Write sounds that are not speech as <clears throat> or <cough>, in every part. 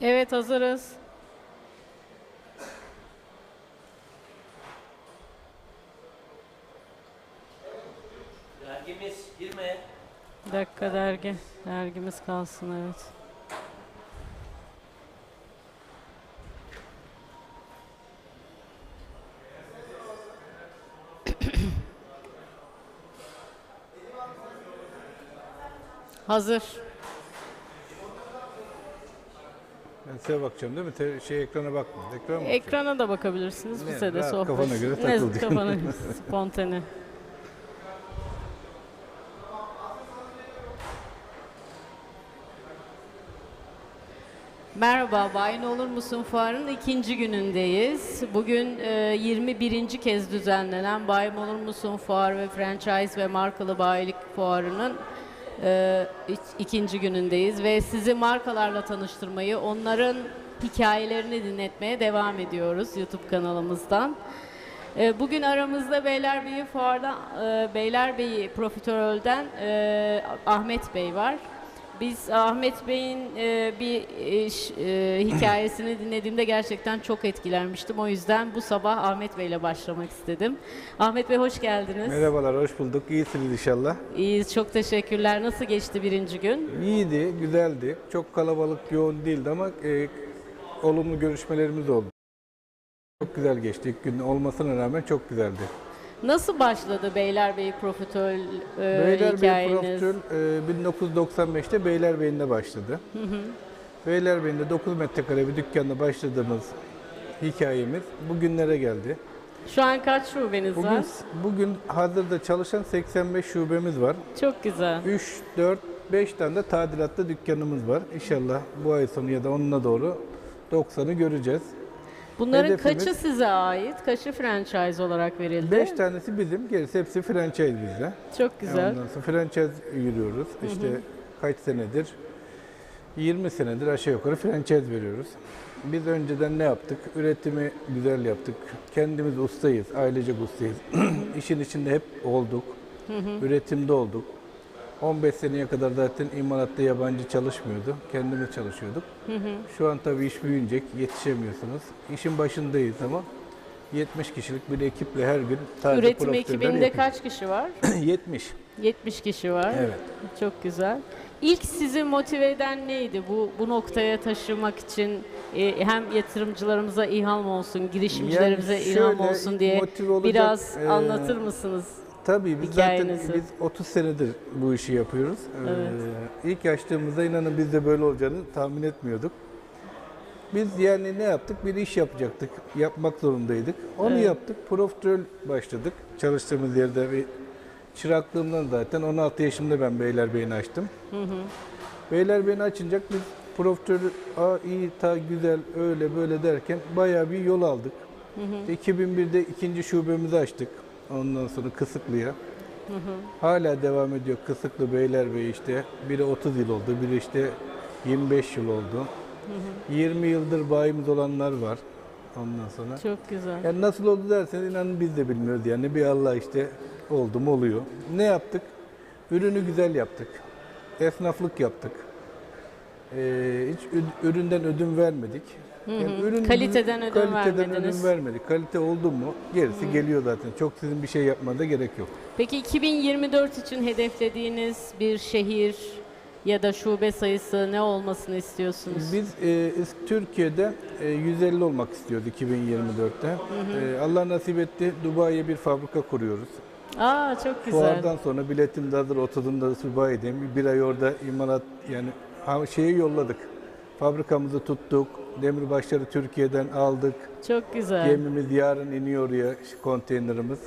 Evet hazırız. Dergimiz girme. Bir dakika dergi. Dergimiz kalsın evet. <clears throat> Hazır. Size bakacağım değil mi? Te- şey ekrana bakma. Ekrana mı Ekrana da bakabilirsiniz. Ne, Bize de rahat, sohbet. kafana göre Ne, <laughs> takıl diyor. Kafana <laughs> göre, spontane. Merhaba, Bayin Olur Musun Fuarı'nın ikinci günündeyiz. Bugün e, 21. kez düzenlenen Bayin Olur Musun Fuarı ve Franchise ve Markalı Bayilik Fuarı'nın e, ik- ikinci günündeyiz ve sizi markalarla tanıştırmayı, onların hikayelerini dinletmeye devam ediyoruz YouTube kanalımızdan. E, Bugün aramızda Beylerbeyi Fuar'da e, Beylerbeyi Profiterol'den e, Ahmet Bey var. Biz Ahmet Bey'in e, bir e, ş- e, hikayesini <clears throat> dinlediğimde gerçekten çok etkilenmiştim. O yüzden bu sabah Ahmet Bey'le başlamak istedim. Ahmet Bey hoş geldiniz. Merhabalar, hoş bulduk. İyisiniz inşallah. İyiyiz, çok teşekkürler. Nasıl geçti birinci gün? İyiydi, güzeldi. Çok kalabalık, yoğun değildi ama e, olumlu görüşmelerimiz oldu. Çok güzel geçti. İlk gün olmasına rağmen çok güzeldi. Nasıl başladı Beylerbeyi Profiterol e, Beylerbeyi hikayeniz? Profiterol e, 1995'te Beylerbeyi'nde başladı. Beylerbeyi'nde 9 metrekare bir dükkanla başladığımız hikayemiz bugünlere geldi. Şu an kaç şubeniz Bugün var? bugün hazırda çalışan 85 şubemiz var. Çok güzel. 3, 4, 5 tane de tadilatta dükkanımız var. İnşallah bu ay sonu ya da onunla doğru 90'ı göreceğiz. Bunların Hedefimiz- kaçı size ait? Kaçı franchise olarak verildi? 5 tanesi bizim, gerisi hepsi franchise bizde. Çok güzel. Ondan sonra franchise yürüyoruz. İşte kaç senedir? 20 senedir aşağı yukarı franchise veriyoruz. Biz önceden ne yaptık? Üretimi güzel yaptık. Kendimiz ustayız, ailecek ustayız. <clears throat> İşin içinde hep olduk. Üretimde olduk. 15 seneye kadar zaten imalatta yabancı çalışmıyordu. Kendimiz çalışıyorduk. Şu an tabii iş büyüyecek, yetişemiyorsunuz. İşin başındayız ama 70 kişilik bir ekiple her gün taze Üretim ekibinde yapıyoruz. kaç kişi var? <clears throat> 70. 70 kişi var. Evet. Çok güzel. İlk sizi motive eden neydi? Bu bu noktaya taşımak için e, hem yatırımcılarımıza ilham olsun, girişimcilerimize Yani ilham olsun diye olacak, biraz e, anlatır mısınız? Tabii biz Hikayenizi. zaten biz 30 senedir bu işi yapıyoruz. Ee, ilk açtığımızda inanın biz de böyle olacağını tahmin etmiyorduk. Biz yani ne yaptık? Bir iş yapacaktık. Yapmak zorundaydık. Onu Evet. yaptık. Profiterol başladık. Çalıştığımız yerde bir çıraklığımdan zaten 16 yaşımda ben Beylerbeyi'ni açtım. Beylerbeyi'ni açınca biz profiterolü Aa, iyi, ta güzel, öyle böyle derken bayağı bir yol aldık. İşte 2001'de ikinci şubemizi açtık. Ondan sonra Kısıklı'ya. Hala devam ediyor Kısıklı Beylerbeyi işte. Biri 30 yıl oldu, biri işte 25 yıl oldu. 20 yıldır bayimiz olanlar var. Ondan sonra. Çok güzel. Yani nasıl oldu derseniz inanın biz de bilmiyoruz yani. Bir Allah işte oldu mu oluyor. Ne yaptık? Ürünü güzel yaptık. Esnaflık yaptık. Ee, hiç üründen ödün vermedik. Yani ürün- Kaliteden ödün kaliteden vermediniz. ödün vermedik. Kalite oldu mu gerisi geliyor zaten. Çok sizin bir şey yapmanıza gerek yok. Peki 2024 için hedeflediğiniz bir şehir ya da şube sayısı ne olmasını istiyorsunuz? Biz e, is- Türkiye'de e, 150 olmak istiyoruz 2024'te. E, Allah nasip etti Dubai'ye bir fabrika kuruyoruz. Aa çok güzel. Fuardan sonra biletim de hazır, oturdum da Dubai'deyim. Bir ay orada imalat yani ha- şeyi yolladık. Fabrikamızı tuttuk. Demirbaşları Türkiye'den aldık. Çok güzel. Gemimiz yarın iniyor ya konteynerimiz.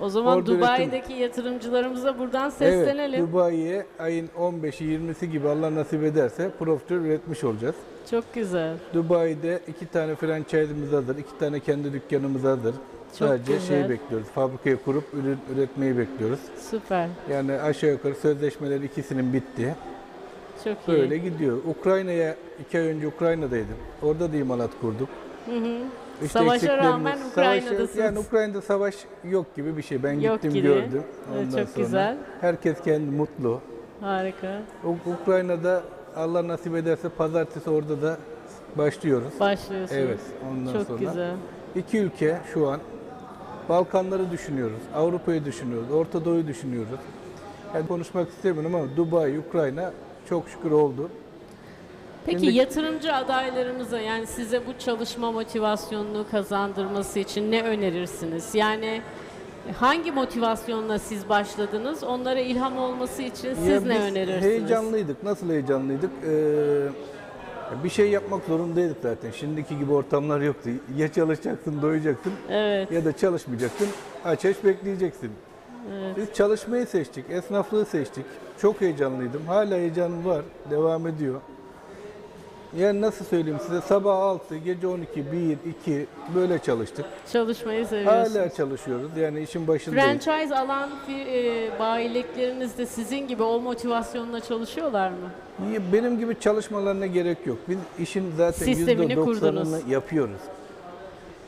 O zaman Orada üretim- Dubai'deki yatırımcılarımıza buradan seslenelim. Evet, Dubai'ye ayın 15'i 20'si gibi Allah nasip ederse profiterol üretmiş olacağız. Çok güzel. Dubai'de iki tane franchise'imiz hazır, iki tane kendi dükkanımız hazır. Çok Sadece güzel. şeyi bekliyoruz, fabrikayı kurup ürün üretmeyi bekliyoruz. Süper. Yani aşağı yukarı sözleşmeler ikisinin bitti. Çok iyi. Böyle gidiyor. Ukrayna'ya iki ay önce Ukrayna'daydım. Orada da imalat kurduk. İşte Savaşa rağmen Ukrayna'dasınız. yani Ukrayna'da savaş yok gibi bir şey. Ben Yok gittim gibi. gördüm. Ondan çok sonra güzel. Herkes kendi mutlu. Harika. U- Ukrayna'da Allah nasip ederse pazartesi orada da başlıyoruz. Başlıyorsunuz. Evet, ondan Çok sonra. güzel. İki ülke şu an Balkanları düşünüyoruz, Avrupa'yı düşünüyoruz, Orta Doğu'yu düşünüyoruz. Yani konuşmak istemiyorum ama Dubai, Ukrayna çok şükür oldu. Peki Şimdi- yatırımcı adaylarımıza yani size bu çalışma motivasyonunu kazandırması için ne önerirsiniz? Yani hangi motivasyonla siz başladınız? Onlara ilham olması için siz Ya ne biz önerirsiniz? Heyecanlıydık. Nasıl heyecanlıydık? Ee, bir şey yapmak zorundaydık zaten. Şimdiki gibi ortamlar yoktu. Ya çalışacaksın, doyacaksın Evet. ya da çalışmayacaksın. Aç aç bekleyeceksin. Biz çalışmayı seçtik, esnaflığı seçtik. Çok heyecanlıydım. Hala heyecanım var, devam ediyor. Yani nasıl söyleyeyim size sabah 6, gece 12, 1, 2 böyle çalıştık. Çalışmayı seviyorsunuz. Hala çalışıyoruz. Yani işin başındayız. Franchise alan e, bayilikleriniz de sizin gibi o motivasyonla çalışıyorlar mı? Benim gibi çalışmalarına gerek yok. Biz işin zaten Sistemini %90'ını kurdunuz. yapıyoruz.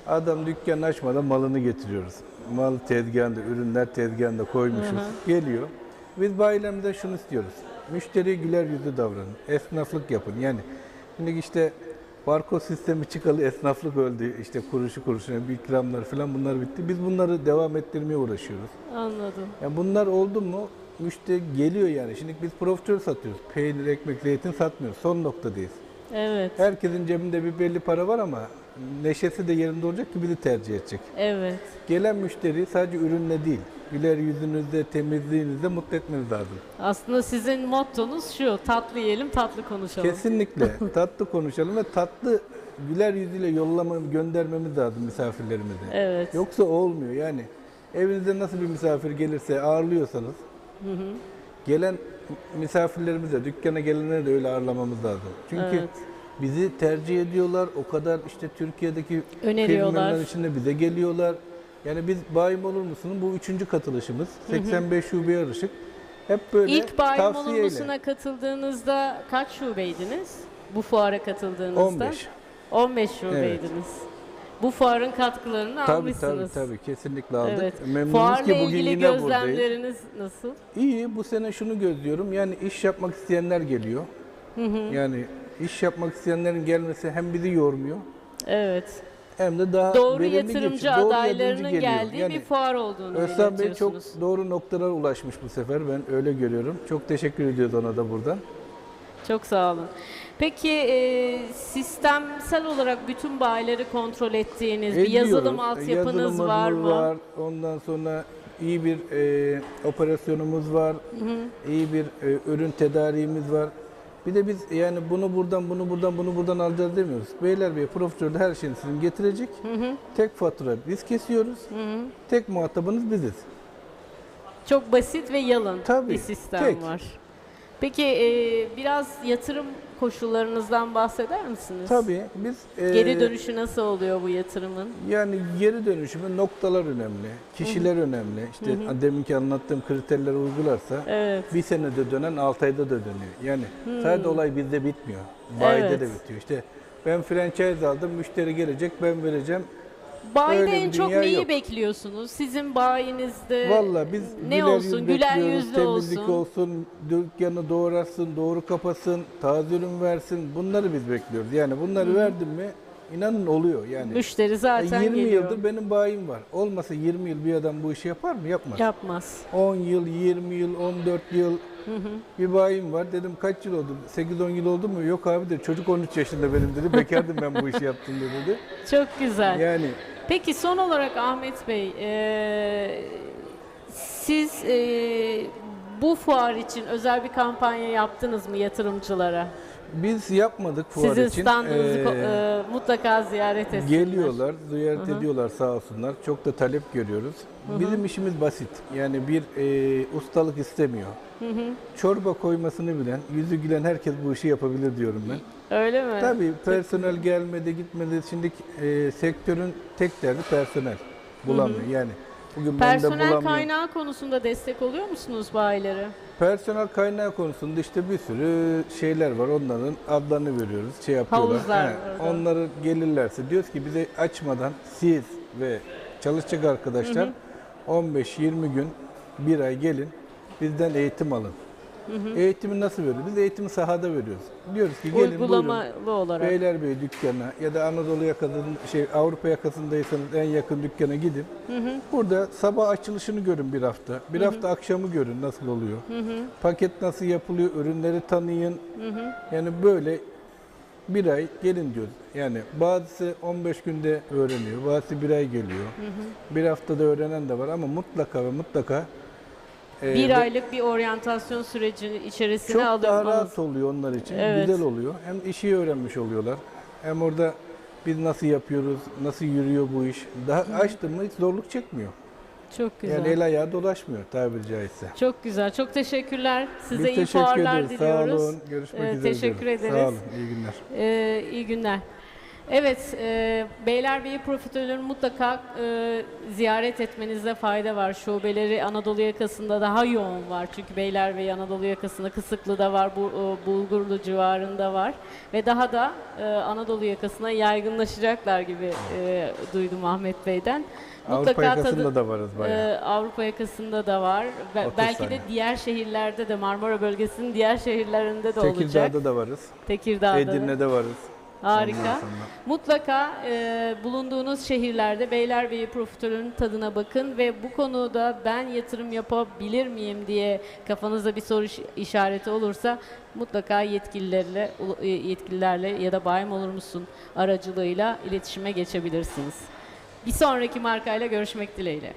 Adam dükkan açmadan malını getiriyoruz. Mal tezgahında, ürünler tezgahında koymuşuz. Geliyor. Biz bayilerimizden şunu istiyoruz. Müşteriye güler yüzlü davranın. Esnaflık yapın. Yani şimdi işte barkod sistemi çıkalı esnaflık öldü. İşte kuruşu kuruşuna bir ikramlar falan bunlar bitti. Biz bunları devam ettirmeye uğraşıyoruz. Anladım. Yani bunlar oldu mu müşteri geliyor yani. Şimdi biz profiterol satıyoruz. Peynir, ekmek, zeytin satmıyoruz. Son noktadayız. Evet. Herkesin cebinde bir belli para var ama neşesi de yerinde olacak ki bizi tercih edecek. Evet. Gelen müşteri sadece ürünle değil, güler yüzünüzde, temizliğinizde mutlu etmeniz lazım. Aslında sizin mottonuz şu, tatlı yiyelim, tatlı konuşalım. Kesinlikle <laughs> tatlı konuşalım ve tatlı güler yüzüyle yollama, göndermemiz lazım misafirlerimize. Evet. Yoksa olmuyor yani. Evinize nasıl bir misafir gelirse ağırlıyorsanız gelen misafirlerimize, dükkana gelenleri de öyle ağırlamamız lazım. Çünkü Evet. Bizi tercih ediyorlar. O kadar işte Türkiye'deki Öneriyorlar. firmaların içinde bize geliyorlar. Yani biz Bayim Olur Musun'un bu üçüncü katılışımız. 85 şubeye yarışık. Hep böyle İlk Bayram Olur tavsiyeyle. Musun'a katıldığınızda kaç şubeydiniz? Bu fuara katıldığınızda? 15. 15 şubeydiniz. Bu fuarın katkılarını Tabii tabii almışsınız. tabii kesinlikle aldık. Evet. Memnunuz Fuarla ki bugün ilgili yine buradayız. gözlemleriniz nasıl? İyi bu sene şunu gözlüyorum. Yani iş yapmak isteyenler geliyor. Yani iş yapmak isteyenlerin gelmesi hem bizi yormuyor Evet. hem de daha Doğru yatırımcı geçiyor. Doğru adaylarının geliyor. geldiği Yani bir fuar olduğunu Özlem Bey çok doğru noktalara ulaşmış bu sefer. Ben öyle görüyorum. Çok teşekkür ediyoruz ona da buradan. Çok sağ olun. Peki e, sistemsel olarak bütün bayileri kontrol ettiğiniz bir yazılım Ediyoruz. altyapınız Yazılımımız var mı? var. Ondan sonra iyi bir e, operasyonumuz var. İyi bir e, ürün tedariğimiz var. Bir de biz yani bunu buradan, bunu buradan, bunu buradan alacağız demiyoruz. Beylerbeyi profiterolde her şeyini sizin getirecek. Tek fatura biz kesiyoruz. Tek muhatabınız biziz. Çok basit ve yalın Tabii, bir sistem tek. var. Peki e, biraz yatırım koşullarınızdan bahseder misiniz? Tabii biz e, Geri dönüşü nasıl oluyor bu yatırımın? Yani geri dönüşümü noktalar önemli, kişiler önemli. İşte deminki anlattığım kriterleri uygularsa Evet. bir senede dönen 6 ayda da dönüyor. Yani sadece olay bizde bitmiyor. Bayide Evet. de bitiyor. İşte ben franchise aldım, müşteri gelecek, ben vereceğim. Bayide Öyle en bir çok dünya neyi yok. bekliyorsunuz? Sizin bayinizde Vallahi biz ne olsun? Güler bekliyoruz, yüzlü temizlik olsun. olsun, dükkanı doğratsın, doğru kapasın, taze ürün versin. Bunları biz bekliyoruz. Yani bunları verdim mi inanın oluyor yani. Müşteri zaten 20 geliyor. yıldır benim bayim var. Olmasa 20 yıl bir adam bu işi yapar mı? Yapmaz. Yapmaz. 10 yıl, 20 yıl, 14 yıl bir bayim var. Dedim kaç yıl oldu? 8-10 yıl oldu mu? Yok abi de çocuk 13 yaşında benim dedi. Bekardım ben bu işi yaptım dedi. Çok güzel. Yani Peki son olarak Ahmet Bey, e, siz e, bu fuar için özel bir kampanya yaptınız mı yatırımcılara? Biz yapmadık fuar Sizin için. standınızı Ee, e, mutlaka ziyaret etsinler. Geliyorlar, ziyaret ediyorlar sağ olsunlar. Çok da talep görüyoruz. Bizim işimiz basit. Yani bir e, ustalık istemiyor. Çorba koymasını bilen, yüzü gülen herkes bu işi yapabilir diyorum ben. Öyle mi? Tabii personel gelmedi, gitmedi. Şimdi e, sektörün tek derdi personel. Bulamıyor yani. Bugün ben de Personel bulamıyorum. kaynağı konusunda destek oluyor musunuz bayilere? Personel kaynağı konusunda işte bir sürü şeyler var. Onların adlarını veriyoruz. Şey yapıyorlar. Havuzlar He, orada. onları gelirlerse diyoruz ki bize açmadan siz ve çalışacak arkadaşlar 15-20 gün bir ay gelin bizden eğitim alın. Eğitimi nasıl veriyoruz? Biz eğitimi sahada veriyoruz. Diyoruz ki gelin buyurun. Uygulamalı olarak. Beylerbeyi dükkanına ya da Anadolu yakasının şey Avrupa yakasındaysanız en yakın dükkana gidin. Burada sabah açılışını görün bir hafta. Bir hafta akşamı görün nasıl oluyor. Paket nasıl yapılıyor, ürünleri tanıyın. Yani böyle bir ay gelin diyoruz. Yani bazısı 15 günde öğreniyor, bazısı bir ay geliyor. Bir haftada öğrenen de var ama mutlaka ve mutlaka e, bir aylık bir oryantasyon sürecinin içerisine çok daha alınmanız. rahat oluyor onlar için. Evet. Güzel oluyor. Hem işi öğrenmiş oluyorlar. Hem orada biz nasıl yapıyoruz, nasıl yürüyor bu iş. Daha açtım mı hiç zorluk çekmiyor. Çok güzel. Yani el ayağı dolaşmıyor tabiri caizse. Çok güzel. Çok teşekkürler. Size biz iyi teşekkür fuarlar ederiz. diliyoruz. Sağ olun. Görüşmek Ee, üzere. teşekkür diyorum. ederiz. Sağ olun. İyi günler. Ee, iyi günler. Evet, e, Beylerbeyi profiterolünü mutlaka e, ziyaret etmenizde fayda var. Şubeleri Anadolu yakasında daha yoğun var. Çünkü Beylerbeyi Anadolu yakasında Kısıklı'da var, bu, e, Bulgurlu civarında var. Ve daha da e, Anadolu yakasına yaygınlaşacaklar gibi e, duydum Ahmet Bey'den. Avrupa yakasında tadı- da varız bayağı. ee, Avrupa yakasında da var. 30 belki de saniye. diğer şehirlerde de Marmara bölgesinin diğer şehirlerinde de olacak. Tekirdağ'da da varız. Tekirdağ'da. da. Edirne'de varız. Harika. Mutlaka e, bulunduğunuz şehirlerde Beylerbeyi profiterolünün tadına bakın ve bu konuda ben yatırım yapabilir miyim diye kafanızda bir soru iş- işareti olursa mutlaka yetkililerle e, yetkililerle ya da bayim olur musun aracılığıyla iletişime geçebilirsiniz. Bir sonraki markayla görüşmek dileğiyle.